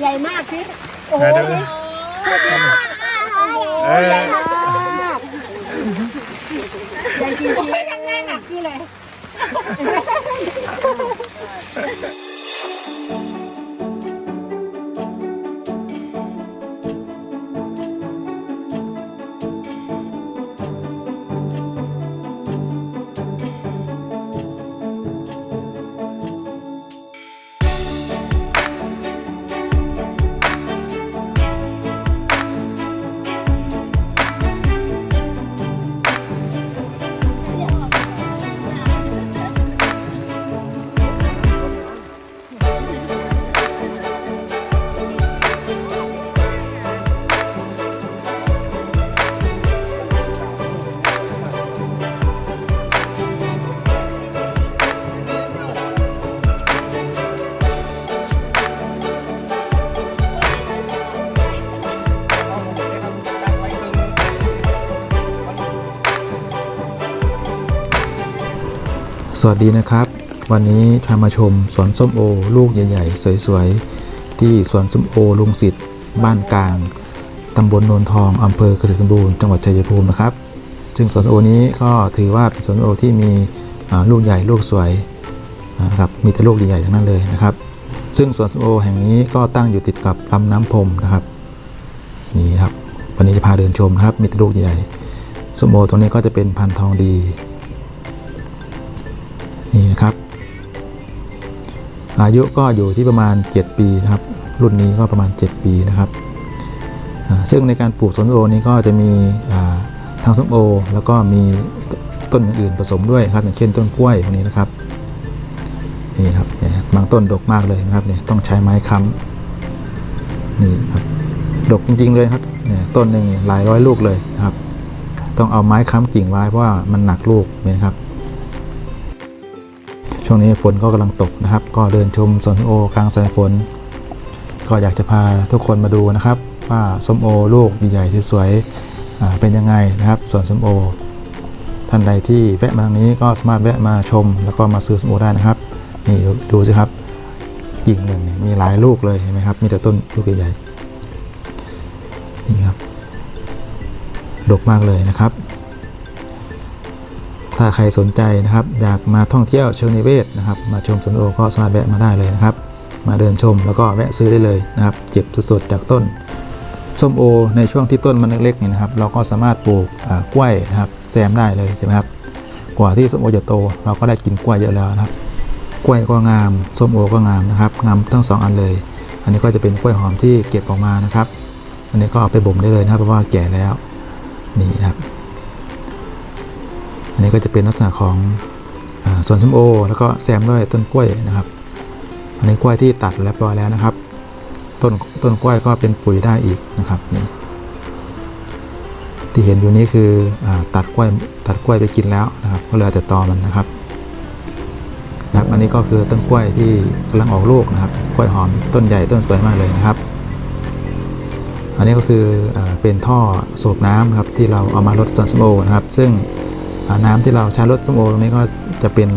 ใหญ่มากสิโอ้โหไหนดูเออใหญ่มากใหญ่จริงๆทำงานหนักคืออะไวัสดีนะครับ วันนี้พามาชมสวนส้มโอ ลูกใหญ่ๆ สวยๆ ที่สวนส้มโอลุงสิทธิ์บ้านกลาง ตำบลโนนทอง อำเภอเกษตรสมบูรณ์จังหวัดชัยภูมินะครับ ซึ่งสวนส้มโอนี้ก็ถือว่าเป็นสวนส้มโอที่มีลูกใหญ่ลูกสวยนะครับมีแต่ลูกใหญ่ๆทั้งนั้นเลยนะครับ ซึ่งสวนส้มโอแห่งนี้ก็ตั้งอยู่ติดกับลำน้ำพรมนะครับนี่ครับวันนี้จะพาเดินชมนะครับมีแต่ลูกใหญ่ส้มโอตรงนี้ก็จะเป็นพันธุ์ทองดี นี่นะครับ อายุก็อยู่ที่ประมาณ 7 ปีนะครับ รุ่นนี้ก็ประมาณ 7 ปีนะครับ ซึ่งในการปลูกส้มโอนี้ก็จะมีทางส้มโอ แล้วก็มีต้นอื่นๆผสมด้วยครับอย่างเช่นต้นกล้วยพวกนี้นะครับนี่ครับบางต้นดกมากเลยนะครับเนี่ยต้องใช้ไม้ค้ำนี่ครับดกจริงๆเลยครับเนี่ยต้นหนึ่งหลายร้อยลูกเลยนะครับ ต้องเอาไม้ค้ำกิ่งไว้เพราะว่ามันหนักลูกเห็นครับ ช่วงนี้ฝนก็กำลังตกนะครับ ก็เดินชมสวนส้มโอกลางสายฝน ก็อยากจะพาทุกคนมาดูนะครับ ว่าส้มโอลูกใหญ่ๆที่สวยเป็นยังไงนะครับสวนส้มโอ ท่านใดที่แวะมาทางนี้ก็สามารถแวะมาชม แล้วก็มาซื้อส้มโอได้นะครับนี่ดูสิครับกิ่งหนึ่งมีหลายลูกเลยเห็นไหมครับ มีแต่ต้นลูกใหญ่ๆนี่ครับดกมากเลยนะครับ ถ้าใครสนใจนะครับอยากมาท่องเที่ยวเชิงนิเวศนะครับ มาชมสวนโอก็สามารถแวะมาได้เลยนะครับ มาเดินชมแล้วก็แวะซื้อได้เลยนะครับเก็บสดๆจากต้นส้มโอ ในช่วงที่ต้นมันเล็กๆเนี่ยนะครับ เราก็สามารถปลูกกล้วยนะครับแซมได้เลยใช่ไหมครับกว่าที่ส้มโอจะโต เราก็ได้กินกล้วยเยอะแล้วนะครับ กล้วยก็งามส้มโอก็งามนะครับงามทั้งสองอันเลย อันนี้ก็จะเป็นกล้วยหอมที่เก็บออกมานะครับ อันนี้ก็เอาไปบ่มได้เลยนะครับเพราะว่าแก่แล้วนี่นะครับ อันนี้ก็จะเป็นลักษณะของอสวนส้มโอ แล้วก็แซมด้วยต้นกล้วยนะครับ อันนี้กล้วยที่ตัดเรียบร้อยแล้วนะครับ ต้นต้นกล้วยก็เป็นปุ๋ยได้อีกนะครับนี่ที่เห็นอยู่นี้คืออตัดกล้วยตัดกล้วยไปกินแล้วนะครับก็เหลือแต่ตอมันนะครับนะครับอันนี้ก็คือต้นกล้วยที่กำลังออกลูกนะครับ กล้วยหอมต้นใหญ่ต้นสวยมากเลยนะครับ อันนี้ก็คืออเป็นท่อสูบน้ำครับที่เราเอามาลดสวนสมโอนะครับ ซึ่ง น้ำที่เราใช้รดส้มโอตรงนี้ก็จะเป็น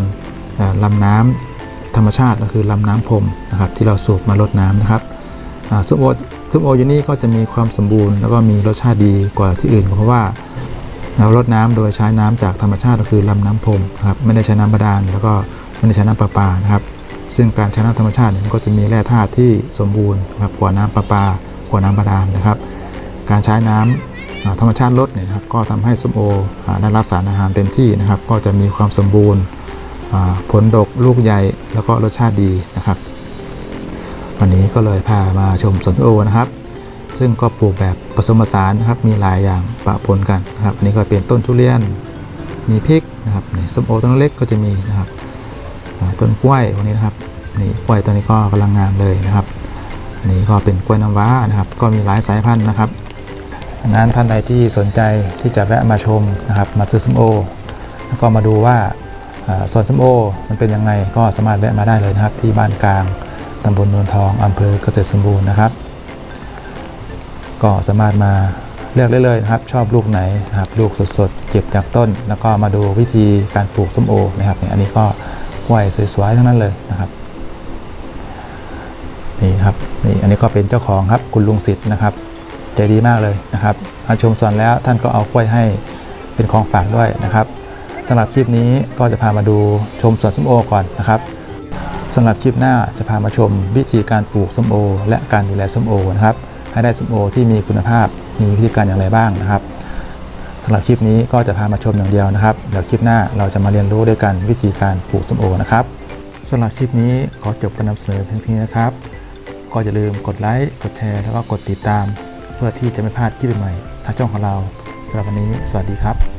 อ่าลำน้ำธรรมชาติก็คือลำน้ำพรมนะครับที่เราสูบมาลดน้ำนะครับส้มโอส้มโออยู่นี่ก็จะมีความสมบูรณ์ แล้วก็มีรสชาติดีกว่าที่อื่น เพราะว่าเราลดน้ำโดยใช้น้ำจากธรรมชาติก็คือลำน้ำพรมครับไม่ได้ใช้น้ำบาดาลแล้วก็ไม่ได้ใช้น้ำประปานะครับ ซึ่งการใช้น้ำธรรมชาตินี่ยมันก็จะมีแร่ธาตุที่สมบูรณ์ครับกว่าน้ำประปากว่าน้ำบาดาลนะครับ การใช้น้ำอ่า ธรรมชาติลดเนี่ยนะครับก็ทำให้ส้มโอได้รับสารอาหารเต็มที่นะครับ ก็จะมีความสมบูรณ์ผลดกลูกใหญ่แล้วก็รสชาติดีนะครับ วันนี้ก็เลยพามาชมสวนโอนะครับ ซึ่งก็ปลูกแบบผสมผสานนะครับมีหลายอย่างปะปนกันนะครับอันนี้ก็เป็นต้นทุเรียนมีพริกนะครับส้มโอต้นเล็กก็จะมีนะครับต้นกล้วยพวกนี้นะครับนี่กล้วยตัวนี้ก็กำลังงามเลยนะครับอันนี้ก็เป็นกล้วยน้ำว้านะครับ ก็มีหลายสายพันธุ์นะครับ งนั้นท่านใดที่สนใจที่จะแวะมาชมนะครับมาซื้อส้มโอ แล้วก็มาดูว่าอ่าสวนส้มโอมันเป็นยังไงก็สามารถแวะมาได้เลยนะครับ ที่บ้านกลางตำบลนวลทองอำเภอเกษตรสมบูรณ์นะครับ ก็สามารถมาเลือกได้เลยนะครับ ชอบลูกไหนนะครับลูกสดๆเก็บจากต้น แล้วก็มาดูวิธีการปลูกส้มโอนะครับเนี่ยอันนี้ก็กล้วยสวยๆทั้งนั้นเลยนะครับนี่ครับนี่อันนี้ก็เป็นเจ้าของครับคุณลุงสิทธิ์นะครับ ใจดีมากเลยนะครับมาชมสวนแล้วท่านก็เอากล้วยให้เป็นของฝากด้วยนะครับสำหรับคลิปนี้ก็จะพามาดูชมสวนส้มโอก่อนนะครับสำหรับคลิปหน้าจะพามาชมวิธีการปลูกส้มโอ และการดูแลส้มโอนะครับให้ได้ส้มโอที่มีคุณภาพมีวิธีการอย่างไรบ้างนะครับสำหรับคลิปนี้ก็จะพามาชมอย่างเดียวนะครับเดี๋ยวคลิปหน้าเราจะมาเรียนรู้ด้วยกันวิธีการปลูกส้มโอนะครับสำหรับคลิปนี้ขอจบการนำเสนอเพียงเท่านี้นะครับ ก็อย่าลืมกดไลค์กดแชร์แล้วก็กดติดตาม เพื่อที่จะไม่พลาดคลิปใหม่ทางช่องของเราสำหรับวันนี้ สวัสดีครับ